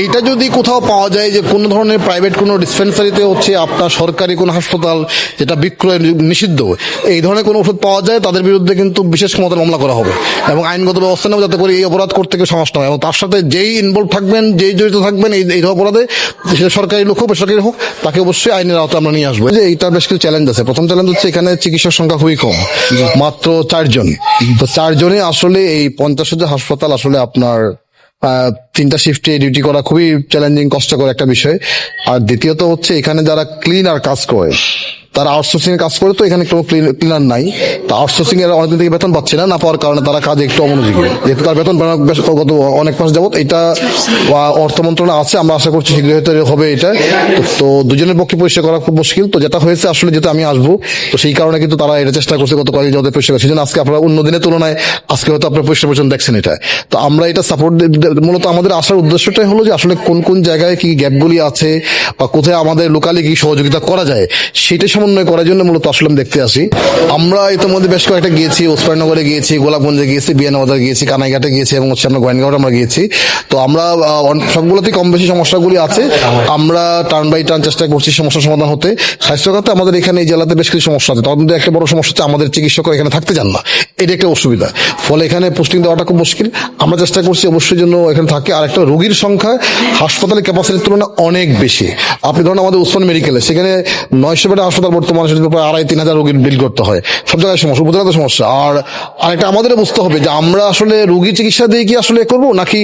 এইটা যদি কোথাও পাওয়া যায় যে কোনো ধরনের প্রাইভেট কোনো ডিসপেন্সারিতে হচ্ছে আপনার সরকারি কোনো হাসপাতাল যেটা বিক্রয় নিষিদ্ধ এই ধরনের কোনো ওষুধ পাওয়া যায় তাদের বিরুদ্ধে কিন্তু বিশেষ ক্ষমতার মামলা করা হবে। এবং আইনগত ব্যবস্থা নেবে যাতে করে এই অপরাধ করতে কেউ সাহস না হয় এবং তার সাথে যেই ইনভলভ থাকবেন যেই জড়িত থাকবেন এই এই অপরাধে সেটা সরকারি লোক হোক বেসরকারি হোক তাকে অবশ্যই আইনের আওতায় আমরা নিয়ে আসব। যে এইটার বেশ কিছু চ্যালেঞ্জ আছে। প্রথম চ্যালেঞ্জ হচ্ছে এখানে চিকিৎসার সংখ্যা খুবই কম মাত্র চারজন। তো চারজনে আসলে এই পঞ্চাশ হাজার হাসপাতাল আসলে আপনার তিনটা শিফটে ডিউটি করা খুবই চ্যালেঞ্জিং কষ্টকর একটা বিষয়। আর দ্বিতীয়ত হচ্ছে এখানে যারা ক্লিন আর কাজ করে তারা আউটসোর্সিং এর কাজ করে তো, এখানে কোনো ক্লিনার নাই। তা আউটসোর্সিং এর অনেকদিন থেকে বেতন পাচ্ছে না না পাওয়ার কারণে তারা কাজে একটু অমনোযোগী। যেহেতু তার বেতন গত অনেক মাস যাবত এটা অর্থ মন্ত্রণালয় আছে, আমরা আশা করছি শীঘ্রই হয়তো হবে এটা। তো- দুজনের পক্ষে পরিষ্কার করা খুব মুশকিল। তো যেটা হয়েছে আসলে যেহেতু আমি আসব, তো সেই কারণে কিন্তু তারা এটা চেষ্টা করছে গত কয়েকদিন যাতে পরিষ্কার সেই জন্য আজকে আপনারা অন্য দিনের তুলনায় আজকে হয়তো আপনার পরিষ্কার পরিচ্ছন্ন দেখছেন এটা। তো আমরা এটা সাপোর্ট মূলত আমাদের আসার উদ্দেশ্যটাই হলো যে আসলে কোন কোন জায়গায় কি গ্যাপগুলি আছে বা কোথায় আমাদের লোকালি কি সহযোগিতা করা যায়, সেটা সমন্বয় করার জন্য মূলত আসলে দেখতে আসি। আমরা ইতিমধ্যে বেশ কয়েকটা গিয়েছি ওসমাননগরে গিয়েছি, গোলাপগঞ্জে গিয়েছি, বিয়ানবাজার গিয়েছি, কানাইঘাটে গিয়েছি এবং হচ্ছে আমরা গোয়েনগাঁওটা আমরা গিয়েছি। তো আমরা সবগুলোতেই কম বেশি সমস্যাগুলি আছে। আমরা টার্ন বাই টার্ন চেষ্টা করছি সমস্যার সমাধান হতে। স্বাস্থ্য আমাদের এখানে এই জেলাতে বেশ কিছু সমস্যা আছে। তার মধ্যে একটা বড় সমস্যা হচ্ছে আমাদের চিকিৎসকরা এখানে থাকতে চান না। এটা একটা অসুবিধা। ফলে এখানে পোস্টিং দেওয়াটা খুব মুশকিল। আমরা চেষ্টা করছি অবশ্যই জন্য এখানে থাকে। আর একটা রোগীর সংখ্যা হাসপাতালের ক্যাপাসিটির তুলনায় অনেক বেশি। আপনি ধরুন আমাদের উসমান মেডিকেলে, সেখানে নয়শো বেডের হাসপাতাল বর্তমানে আড়াই তিন হাজার রোগীর বিল করতে হয়। সব জায়গায় সমস্যা, উপজেলাতে সমস্যা। আর আরেকটা আমাদের বুঝতে হবে যে আমরা আসলে রোগী চিকিৎসা দিয়ে কি আসলে করব, নাকি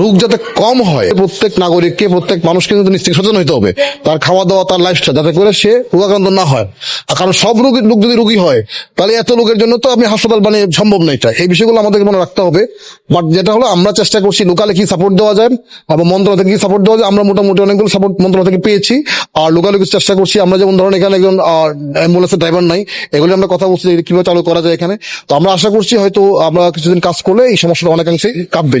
রোগ যাতে কম হয়, প্রত্যেক নাগরিককে, প্রত্যেক মানুষকে কিন্তু নিশ্চিত সচেতন হতে হবে, তার খাওয়া দাওয়া তার লাইফস্টাইল যাতে করে সে রোগাক্রান্ত না হয়। কারণ সব রোগীর লোক যদি রোগী হয়, তাহলে এত লোকের জন্য তো আপনি হাসপাতাল বানিয়ে সম্ভব নয় এটা। এই বিষয়গুলো আমাদেরকে মনে রাখতে হবে। বাট যেটা হলো, আমরা চেষ্টা করছি লোকালে কি সাপোর্ট দেওয়া যায় এবং মন্ত্রণালয় থেকে কি সাপোর্ট দেওয়া যায়, আমরা মোটামুটি অনেকগুলো সাপোর্ট মন্ত্রণালয় থেকে পেয়েছি। আর লোকালে চেষ্টা করছি, আমরা যেমন ধরেন এখানে একজন অ্যাম্বুলেন্সের ড্রাইভার নাই এগুলি আমরা কথা বলছি কীভাবে চালু করা যায় এখানে তো আমরা আশা করছি হয়তো আমরা কিছুদিন কাজ করলে এই সমস্যাটা অনেকাংশে কাঁপবে।